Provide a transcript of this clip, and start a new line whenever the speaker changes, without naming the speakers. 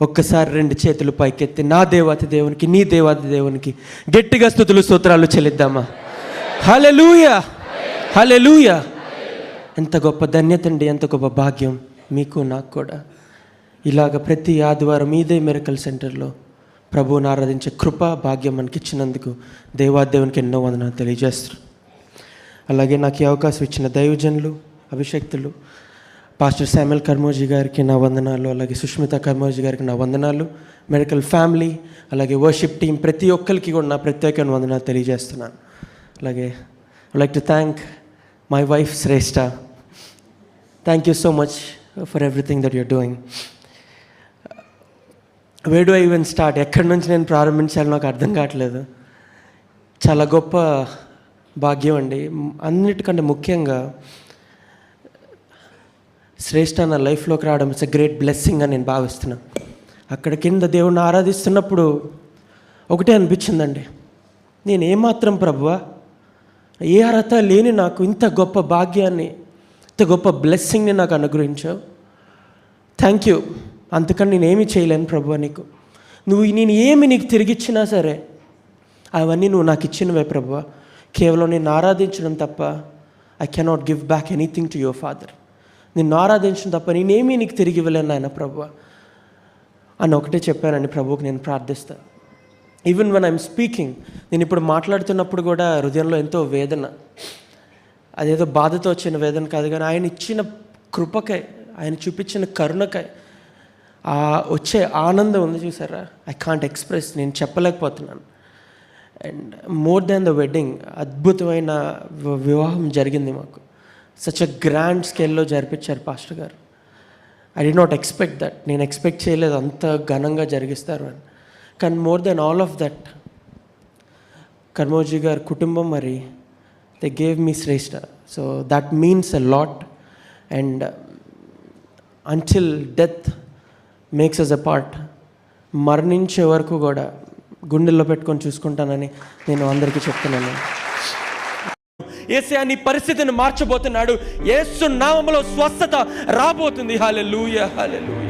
ఒక్కసారి రెండు చేతులు పైకెత్తి నా దేవాతి దేవునికి నీ దేవాతి దేవునికి గట్టిగా స్థుతులు స్తోత్రాలు చెల్లిద్దామా? హలెలూయ హలెలూయ ఎంత గొప్ప ధన్యత అండి ఎంత గొప్ప భాగ్యం మీకు నాకు కూడా. ఇలాగ ప్రతి ఆదివారం ఇదే మెరకల్ సెంటర్లో ప్రభువుని ఆరాధించే కృప భాగ్యం మనకి ఇచ్చినందుకు దేవాదేవునికి ఎన్నో వందనాలు తెలియజేస్తారు అలాగే నాకు ఈ అవకాశం ఇచ్చిన దైవజనులు అభిషక్తులు పాస్టర్ శామ్యుల్ కర్మోజీ గారికి నా వందనాలు అలాగే సుష్మిత కర్మోజీ గారికి నా వందనాలు మెడికల్ ఫ్యామిలీ అలాగే వర్షిప్ టీం ప్రతి ఒక్కరికి కూడా నా ప్రత్యేకమైన వందనాలు తెలియజేస్తున్నాను. అలాగే like to thank my wife Shreshta thank you so much for everything that you're doing where do I even start ఎక్కడి నుంచి నేను ప్రారంభించాలో నాకు అర్థం కావట్లేదు. చాలా గొప్ప భాగ్యం అండి. అన్నిటికంటే ముఖ్యంగా శ్రేష్ఠ నా లైఫ్లోకి రావడం ఇట్స్ అ గ్రేట్ బ్లెస్సింగ్ అని నేను భావిస్తున్నాను అక్కడ కింద దేవుణ్ణి ఆరాధిస్తున్నప్పుడు ఒకటే అనిపించిందండి. నేను ఏమాత్రం ప్రభువా ఏ అర్హత లేని నాకు ఇంత గొప్ప భాగ్యాన్ని ఇంత గొప్ప బ్లెస్సింగ్ని నాకు అనుగ్రహించావు. థ్యాంక్ యూ అంతకని నేనేమి చేయలేను ప్రభు నీకు. నువ్వు నేను ఏమి నీకు తిరిగిచ్చినా సరే అవన్నీ నువ్వు నాకు ఇచ్చినవే ప్రభు కేవలం నేను ఆరాధించడం తప్ప I cannot give back anything to your father నిన్ను ఆరాధించిన తప్ప నేనేమీ నీకు తిరిగి ఇవ్వలేను ఆయన ప్రభు. అని ఒకటే చెప్పానని ప్రభువుకి నేను ప్రార్థిస్తాను ఈవెన్ వన్ ఐఎమ్ స్పీకింగ్ నేను ఇప్పుడు మాట్లాడుతున్నప్పుడు కూడా హృదయంలో ఎంతో వేదన. అదేదో బాధతో వచ్చిన వేదన కాదు కానీ ఆయన ఇచ్చిన కృపకై ఆయన చూపించిన కరుణకై ఆ వచ్చే ఆనందం ఉంది చూసారా? ఐ కాంట్ ఎక్స్ప్రెస్ నేను చెప్పలేకపోతున్నాను. And more than the wedding అద్భుతమైన వివాహం జరిగింది మాకు. సచ్ అ గ్రాండ్ స్కేల్లో జరిపించారు పాస్టర్ గారు. I did not expect that నేను ఎక్స్పెక్ట్ చేయలేదు అంత ఘనంగా జరిగిస్తారు అని. కానీ more than all of that Karmoji గారి కుటుంబం మరి they gave me Shreshta. So that means a lot and until death makes us a part మరణించే వరకు కూడా గుండెల్లో పెట్టుకొని చూసుకుంటానని నేను అందరికీ చెప్తున్నాను. ఏసయా నీ పరిస్థితిని మార్చబోతున్నాడు. ఏసు నామంలో స్వస్థత రాబోతుంది. Hallelujah hallelujah